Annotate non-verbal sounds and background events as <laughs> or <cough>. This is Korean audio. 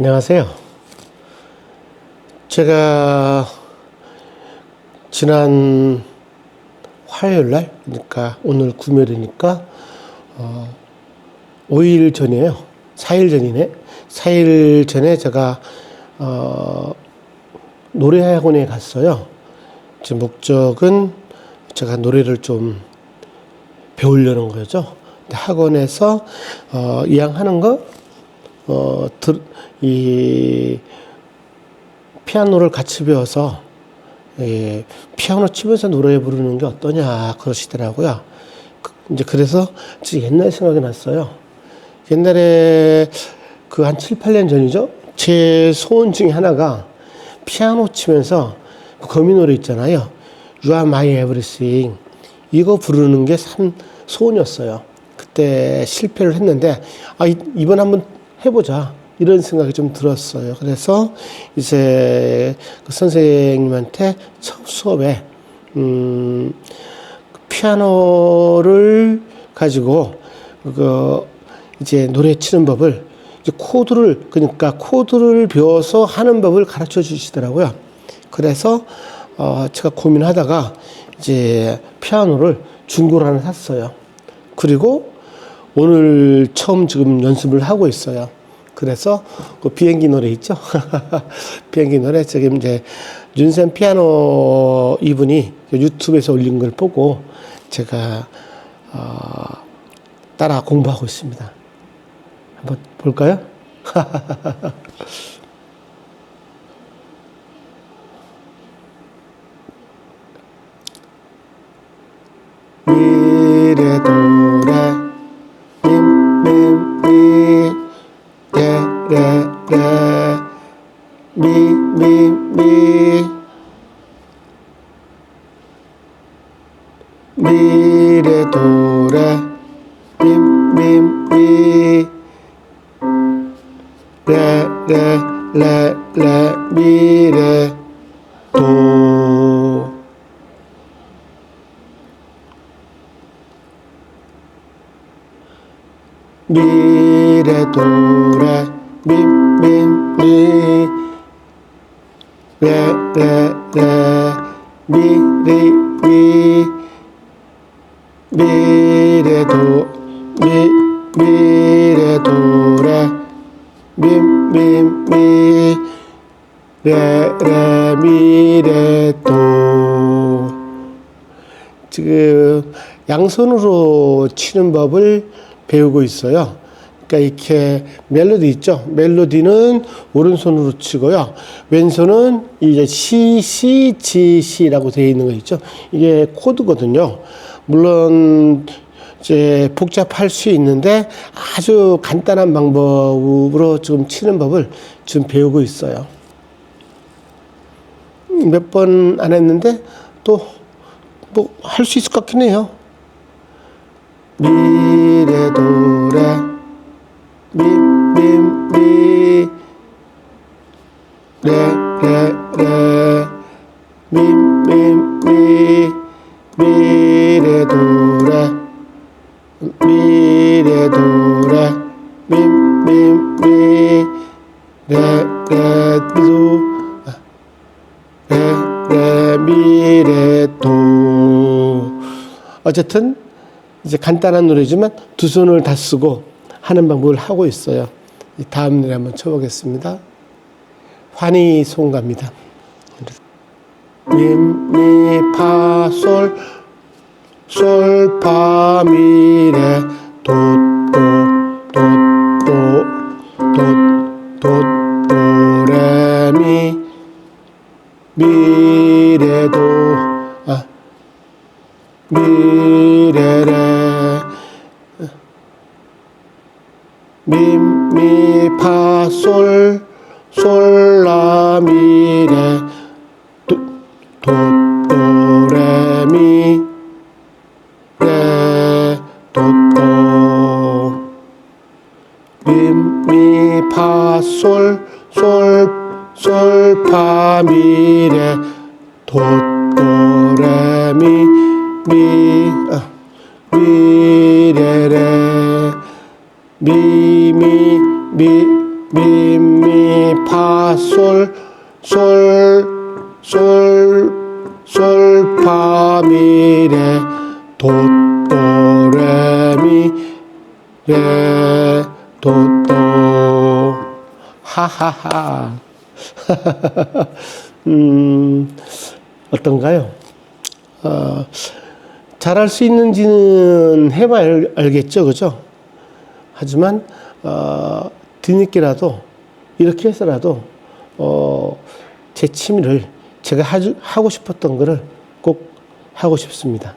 안녕하세요. 제가 지난 화요일 날, 그러니까 오늘 금요일이니까, 어, 5일 전이에요. 4일 전이네. 4일 전에 제가, 어, 노래 학원에 갔어요. 제 목적은 제가 노래를 좀 배우려는 거죠. 학원에서, 어, 이양하는 거, 어, 들, 이, 피아노를 같이 배워서, 예, 피아노 치면서 노래 부르는 게 어떠냐, 그러시더라고요. 그, 이제 그래서 옛날 생각이 났어요. 옛날에 그 한 7, 8년 전이죠? 제 소원 중에 하나가 피아노 치면서 그 거미 노래 있잖아요. You are my everything. 이거 부르는 게 참 소원이었어요. 그때 실패를 했는데, 아, 이번 한번 해보자. 이런 생각이 좀 들었어요. 그래서 이제 그 선생님한테 첫 수업에, 음, 피아노를 가지고, 그, 이제 노래 치는 법을, 이제 코드를, 그러니까 코드를 배워서 하는 법을 가르쳐 주시더라고요. 그래서, 어, 제가 고민하다가 이제 피아노를 중고로 하나 샀어요. 그리고 오늘 처음 지금 연습을 하고 있어요. 그래서 그 비행기 노래 있죠? <laughs> 비행기 노래 지금 이제 윤센 피아노 이분이 유튜브에서 올린 걸 보고 제가 어, 따라 공부하고 있습니다. 한번 볼까요? <laughs> 레레레 미미미 미래도래 미미미 레레레레 미래 도 미래도래 미 미 미. 레 레 레 미리미 미래 도 미 미래 도래. 미 미 미. 레 레 미래 도. 지금 양손으로 치는 법을 배우고 있어요. 그러니까 이렇게 멜로디 있죠. 멜로디는 오른손으로 치고요. 왼손은 이제 C, C, G, C라고 되어 있는 거 있죠. 이게 코드거든요. 물론 이제 복잡할 수 있는데 아주 간단한 방법으로 지금 치는 법을 지금 배우고 있어요. 몇 번 안 했는데 또 뭐 할 수 있을 것 같긴 해요. 미래 도래 어쨌든 이제 간단한 노래지만 두 손을 다 쓰고 하는 방법을 하고 있어요. 다음 노래 한번 쳐보겠습니다. 환희 송가입니다. 미미파솔 솔 파 미레 도도 도 도 도 도 레 미 미 레 도 아 미 미 미 파 솔 솔 라 미레 도도 레 미 레 도 도 미 미 파 솔 솔 솔 파 미 레 도 도 레 미 미 미미 미 미미 파솔 솔 솔 솔파미레 도도레미 레 도도 하하하 음 어떤가요? 어, 잘할 수 있는지는 해봐야 알- 알겠죠, 그죠? 하지만 어, 뒤늦게라도 이렇게 해서라도 어, 제 취미를 제가 하고 싶었던 거를 꼭 하고 싶습니다.